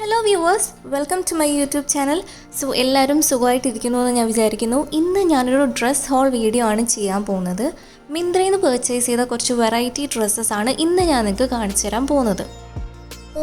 Hello viewers welcome to my YouTube channel so എല്ലാവരും സുഖമായിട്ടിരിക്കുന്നു എന്ന് ഞാൻ വിചാരിക്കുന്നു. ഇന്ന് ഞാനൊരു ഡ്രസ് ഹോൾ വീഡിയോ ആണ് ചെയ്യാൻ പോകുന്നത്. മിന്ത്രയിൽ നിന്ന് പർച്ചേസ് ചെയ്ത കുറച്ച് വെറൈറ്റി ഡ്രസ്സസ് ആണ് ഇന്ന് ഞാൻ നിങ്ങൾക്ക് കാണിച്ചു തരാൻ പോകുന്നത്.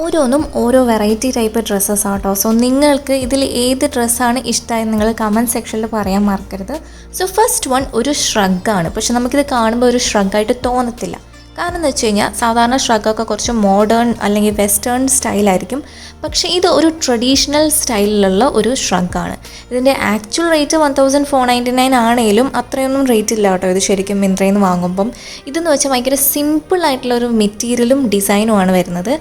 ഓരോന്നും ഓരോ വെറൈറ്റി ടൈപ്പ് ഡ്രസ്സസ് ആട്ടോ. സോ നിങ്ങൾക്ക് ഇതിൽ ഏത് ഡ്രസ്സാണ് ഇഷ്ടമായി നിങ്ങൾ കമന്റ് സെക്ഷനിൽ പറയാൻ മറക്കരുത്. സോ ഫസ്റ്റ് വൺ ഒരു ഷ്രഗാണ് പക്ഷെ നമുക്കിത് കാണുമ്പോൾ ഒരു ഷ്രഗായിട്ട് തോന്നത്തില്ല. കാരണം എന്ന് വെച്ച് കഴിഞ്ഞാൽ സാധാരണ ഷ്രഗൊക്കെ കുറച്ച് മോഡേൺ അല്ലെങ്കിൽ വെസ്റ്റേൺ സ്റ്റൈലായിരിക്കും പക്ഷേ ഇത് ഒരു ട്രഡീഷണൽ സ്റ്റൈലിലുള്ള ഒരു ഷ്രഗാണ് ഇതിന്റെ actual rate one thousand four ninety nine ആണെങ്കിലും അത്രയൊന്നും റേറ്റ് ഇല്ല കേട്ടോ. ഇത് ശരിക്കും മിന്ത്രയിൽ നിന്ന് വാങ്ങുമ്പം. ഇതെന്ന് വെച്ചാൽ ഭയങ്കര സിമ്പിൾ ആയിട്ടുള്ള ഒരു മെറ്റീരിയലും ഡിസൈനും ആണ് വരുന്നത്.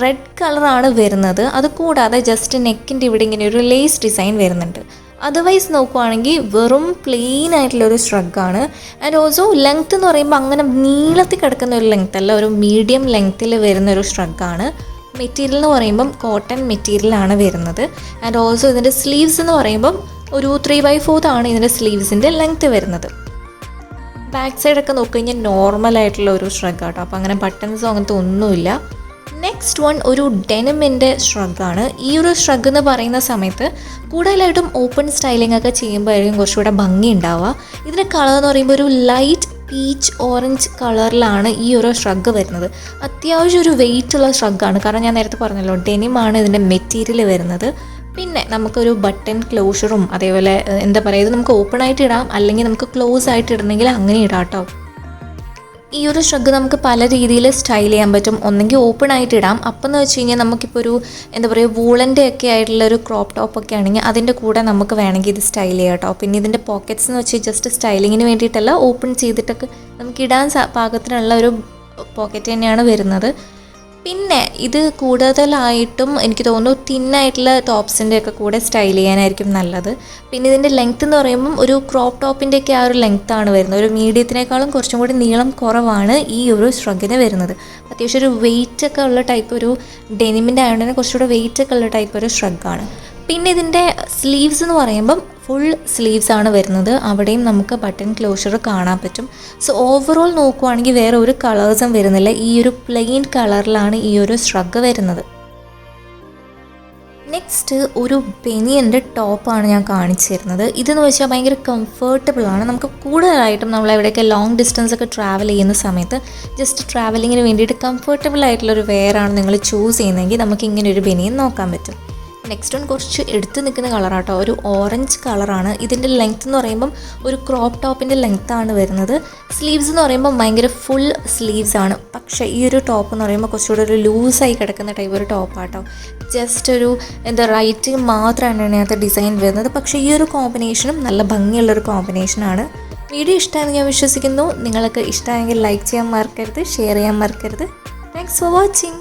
റെഡ് കളറാണ് വരുന്നത്. അത് കൂടാതെ ജസ്റ്റ് നെക്കിന്റെ ഇവിടെ ഇങ്ങനെ ഒരു ലേസ് ഡിസൈൻ വരുന്നുണ്ട്. അതർവൈസ് നോക്കുവാണെങ്കിൽ വെറും പ്ലെയിൻ ആയിട്ടുള്ള ഒരു സ്ട്രഗാണ് ആൻഡ് ഓൾസോ ലെങ്ത് എന്ന് പറയുമ്പോൾ അങ്ങനെ നീളത്തിൽ കിടക്കുന്ന ഒരു ലെങ്ത് അല്ല ഒരു മീഡിയം ലെങ്ത്തിൽ വരുന്ന ഒരു സ്ട്രഗാണ് മെറ്റീരിയൽ എന്ന് പറയുമ്പം കോട്ടൺ മെറ്റീരിയലാണ് വരുന്നത്. ആൻഡ് ഓൾസോ ഇതിന്റെ സ്ലീവ്സ് എന്ന് പറയുമ്പം ഒരു ത്രീ ബൈ ആണ് ഇതിന്റെ സ്ലീവ്സിന്റെ ലെങ്ത് വരുന്നത്. ബാക്ക് സൈഡൊക്കെ നോക്കിക്കഴിഞ്ഞാൽ നോർമൽ ആയിട്ടുള്ള ഒരു ഷ്രഗ് കേട്ടോ അപ്പോൾ അങ്ങനെ ബട്ടൺസോ അങ്ങനത്തെ ഒന്നുമില്ല. നെക്സ്റ്റ് വൺ ഒരു ഡെനിമിന്റെ ഷ്രഗാണ് ഈ ഒരു ഷ്രഗ് എന്ന് പറയുന്ന സമയത്ത് കൂടുതലായിട്ടും ഓപ്പൺ സ്റ്റൈലിംഗ് ഒക്കെ ചെയ്യുമ്പോഴായിരിക്കും കുറച്ചുകൂടെ ഭംഗി ഉണ്ടാവുക. ഇതിന്റെ കളർ എന്ന് പറയുമ്പോൾ ഒരു ലൈറ്റ് പീച്ച് ഓറഞ്ച് കളറിലാണ് ഈ ഒരു ഷ്രഗ് വരുന്നത്. അത്യാവശ്യം ഒരു വെയിറ്റ് ഉള്ള ഷ്രഗാണ് കാരണം ഞാൻ നേരത്തെ പറഞ്ഞല്ലോ ഡെനിമാണ് ഇതിന്റെ മെറ്റീരിയൽ വരുന്നത്. പിന്നെ നമുക്കൊരു ബട്ടൺ ക്ലോഷറും അതേപോലെ എന്താ പറയുക ഇത് നമുക്ക് ഓപ്പൺ ആയിട്ട് ഇടാം. അല്ലെങ്കിൽ നമുക്ക് ക്ലോസ് ആയിട്ട് ഇടണമെങ്കിൽ അങ്ങനെ ഇടാം കേട്ടോ. ഈ ഒരു ഷ്രഗ് നമുക്ക് പല രീതിയിൽ സ്റ്റൈൽ ചെയ്യാൻ പറ്റും. ഒന്നെങ്കിൽ ഓപ്പൺ ആയിട്ട് ഇടാം. അപ്പം എന്ന് വെച്ച് കഴിഞ്ഞാൽ നമുക്കിപ്പോൾ ഒരു എന്താ പറയുക വൂളന്റെ ഒക്കെ ആയിട്ടുള്ള ഒരു ക്രോപ്പ് ടോപ്പ് ഒക്കെ ആണെങ്കിൽ അതിന്റെ കൂടെ നമുക്ക് വേണമെങ്കിൽ ഇത് സ്റ്റൈൽ ചെയ്യാം കേട്ടോ പിന്നെ ഇതിന്റെ പോക്കറ്റ്സ് എന്ന് വെച്ചാൽ ജസ്റ്റ് സ്റ്റൈലിങ്ങിന് വേണ്ടിയിട്ടല്ല ഓപ്പൺ ചെയ്തിട്ടൊക്കെ നമുക്ക് ഇടാൻ പാകത്തിനുള്ള ഒരു പോക്കറ്റ് തന്നെയാണ് വരുന്നത്. പിന്നെ ഇത് കൂടുതലായിട്ടും എനിക്ക് തോന്നുന്നു തിന്നായിട്ടുള്ള ടോപ്സിന്റെ ഒക്കെ കൂടെ സ്റ്റൈൽ ചെയ്യാനായിരിക്കും നല്ലത്. പിന്നെ ഇതിന്റെ ലെങ്ത് എന്ന് പറയുമ്പം ഒരു ക്രോപ്പ് ടോപ്പിന്റെ ഒക്കെ ആ ഒരു ലെങ്ത് ആണ് വരുന്നത്. ഒരു മീഡിയത്തിനേക്കാളും കുറച്ചും കൂടി നീളം കുറവാണ് ഈ ഒരു ഷ്രഗിന് വരുന്നത്. അത്യാവശ്യം ഒരു വെയിറ്റ് ഒക്കെ ഉള്ള ടൈപ്പ് ഒരു ഡെനിമിന്റെ ആയതുകൊണ്ട് തന്നെ കുറച്ചുകൂടെ വെയിറ്റ് ഒക്കെ ഉള്ള ടൈപ്പ് ഒരു ഷ്രഗാണ് പിന്നെ ഇതിന്റെ സ്ലീവ്സ് എന്ന് പറയുമ്പം ഫുൾ സ്ലീവ്സ് ആണ് വരുന്നത്. അവിടെയും നമുക്ക് ബട്ടൺ ക്ലോഷർ കാണാൻ പറ്റും. സോ ഓവറോൾ നോക്കുവാണെങ്കിൽ വേറെ ഒരു കളേഴ്സും വരുന്നില്ല. ഈ ഒരു പ്ലെയിൻ കളറിലാണ് ഈ ഒരു ശ്രഗ് വരുന്നത്. നെക്സ്റ്റ് ഒരു ബെനിയന്റെ ടോപ്പാണ് ഞാൻ കാണിച്ചു തരുന്നത് ഇതെന്ന് വെച്ചാൽ ഭയങ്കര കംഫർട്ടബിൾ ആണ്. നമുക്ക് കൂടുതലായിട്ടും നമ്മൾ എവിടെയൊക്കെ ലോങ് ഡിസ്റ്റൻസ് ഒക്കെ ട്രാവൽ ചെയ്യുന്ന സമയത്ത് ജസ്റ്റ് ട്രാവലിങ്ങിന് വേണ്ടിയിട്ട് കംഫർട്ടബിൾ ആയിട്ടുള്ള ഒരു വെയർ ആണ് നിങ്ങൾ ചൂസ് ചെയ്യുന്നതെങ്കിൽ നമുക്ക് ഇങ്ങനെ ഒരു ബെനിയൻ നോക്കാൻ പറ്റും. നെക്സ്റ്റ് വൺ കുറച്ച് എടുത്ത് നിൽക്കുന്ന കളറാട്ടോ ഒരു ഓറഞ്ച് കളറാണ് ഇതിന്റെ ലെങ്ത് എന്ന് പറയുമ്പം ഒരു ക്രോപ്പ് ടോപ്പിന്റെ ആണ് വരുന്നത്. സ്ലീവ്സ് എന്ന് പറയുമ്പോൾ ഭയങ്കര ഫുൾ സ്ലീവ്സ് ആണ്. പക്ഷേ ഈ ഒരു ടോപ്പ് എന്ന് പറയുമ്പോൾ കുറച്ചുകൂടെ ഒരു ലൂസായി കിടക്കുന്ന ടൈപ്പ് ഒരു ടോപ്പാട്ടോ ജസ്റ്റ് ഒരു എന്താ റൈറ്റിംഗ് മാത്രമാണ് ഇതിനകത്ത് ഡിസൈൻ വരുന്നത്. പക്ഷേ ഈ ഒരു കോമ്പിനേഷനും നല്ല ഭംഗിയുള്ളൊരു കോമ്പിനേഷനാണ് വീഡിയോ ഇഷ്ടമാണെന്ന് ഞാൻ വിശ്വസിക്കുന്നു. നിങ്ങൾക്ക് ഇഷ്ടമായെങ്കിൽ ലൈക്ക് ചെയ്യാൻ മറക്കരുത് ഷെയർ ചെയ്യാൻ മറക്കരുത്. Thanks for watching